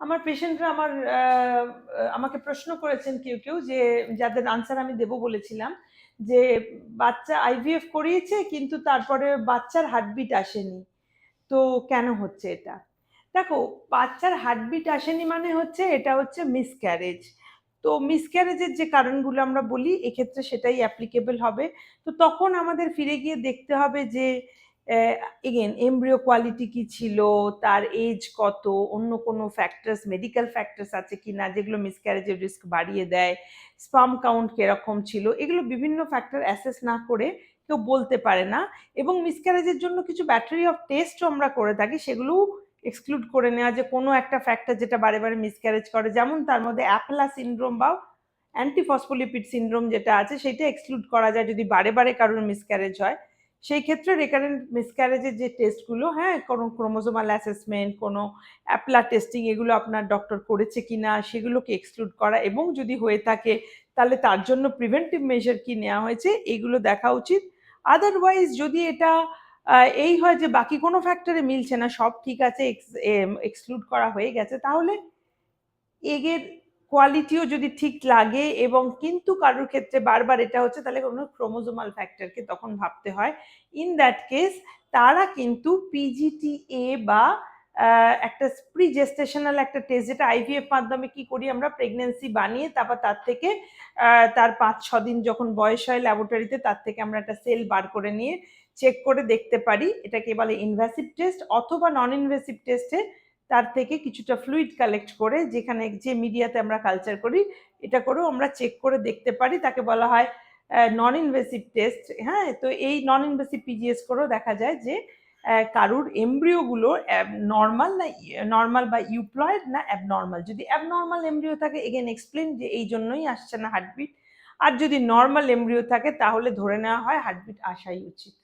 আমার পেশেন্টরা আমার আমাকে প্রশ্ন করেছেন কেউ কেউ যে যাদের আনসার আমি দেব বলেছিলাম যে বাচ্চা আইভিএফ করিয়েছে কিন্তু তারপরে বাচ্চার হার্টবিট আসেনি। তো কেন হচ্ছে এটা? দেখো, বাচ্চার হার্টবিট আসেনি মানে হচ্ছে এটা হচ্ছে মিসক্যারেজ তো মিসক্যারেজের যে কারণগুলো আমরা বলি, এক্ষেত্রে সেটাই অ্যাপ্লিকেবল হবে। তো তখন আমাদের ফিরে গিয়ে দেখতে হবে যে এগেন এমব্রিও কোয়ালিটি কি ছিল, তার এজ কত, অন্য কোনো ফ্যাক্টরস মেডিকেল ফ্যাক্টরস আছে কি না যেগুলো মিসক্যারেজের রিস্ক বাড়িয়ে দেয় স্পাম কাউন্ট কীরকম ছিল, এগুলো বিভিন্ন ফ্যাক্টর অ্যাসেস না করে কেউ বলতে পারে না। এবং মিসক্যারেজের জন্য কিছু ব্যাটারি অফ টেস্টও আমরা করে থাকি, সেগুলোও এক্সক্লুড করে নেওয়া যে কোনো একটা ফ্যাক্টর যেটা বারে বারে মিসক্যারেজ করে। যেমন তার মধ্যে অ্যাপলা সিনড্রোম বা অ্যান্টিফসফোলিপিড সিনড্রোম যেটা আছে, সেটা এক্সক্লুড করা যায় যদি বারে বারে কারোর মিসক্যারেজ হয়। সেই ক্ষেত্রে রেকারেন্ট মিসক্যারেজের যে টেস্টগুলো হ্যাঁ কোনো ক্রোমোজোমাল অ্যাসেসমেন্ট কোনো অ্যাপলা টেস্টিং এগুলো আপনার ডক্টর করেছে কি না সেগুলোকে এক্সক্লুড করা এবং যদি হয়ে থাকে, তাহলে তার জন্য প্রিভেন্টিভ মেজার কি নেওয়া হয়েছে, এগুলো দেখা উচিত। আদারওয়াইজ যদি এটা এই হয় যে বাকি কোনো ফ্যাক্টরে মিলছে না, সব ঠিক আছে এক্সক্লুড করা হয়ে গেছে, তাহলে এগের কোয়ালিটিও যদি ঠিক লাগে এবং কিন্তু কারোর ক্ষেত্রে বারবার এটা হচ্ছে, তাহলে কোনো ক্রোমোজোমাল ফ্যাক্টরকে তখন ভাবতে হয়। ইন দ্যাট কেস তারা কিন্তু পিজিটিএ বা একটা প্রি জেস্টেশনাল একটা টেস্ট যেটা আইভিএফ মাধ্যমে কি করি আমরা প্রেগনেন্সি বানিয়ে তারপর তার থেকে তার পাঁচ ছ দিন যখন বয়স হয় ল্যাবরেটরিতে তার থেকে আমরা একটা সেল বার করে নিয়ে চেক করে দেখতে পারি। এটাকে বলে ইনভেসিভ টেস্ট অথবা নন ইনভ্যাসিভ টেস্টে তার থেকে কিছুটা ফ্লুইড কালেক্ট করে যেখানে যে মিডিয়াতে আমরা কালচার করি, এটা করেও আমরা চেক করে দেখতে পারি। তাকে বলা হয় নন ইনভেসিভ টেস্ট হ্যাঁ তো এই নন ইনভেসিভ পিজিএস করেও দেখা যায় যে কারুর এমব্রিওগুলো নর্মাল না নর্মাল বা ইউপ্লয়েড না অ্যাবনর্মাল যদি অ্যাবনর্মাল এমব্রিও থাকে এগেন এক্সপ্লেন যে এই জন্যই আসছে না হার্টবিট আর যদি নর্মাল এমব্রিও থাকে, তাহলে ধরে নেওয়া হয় হার্টবিট আসাই উচিত।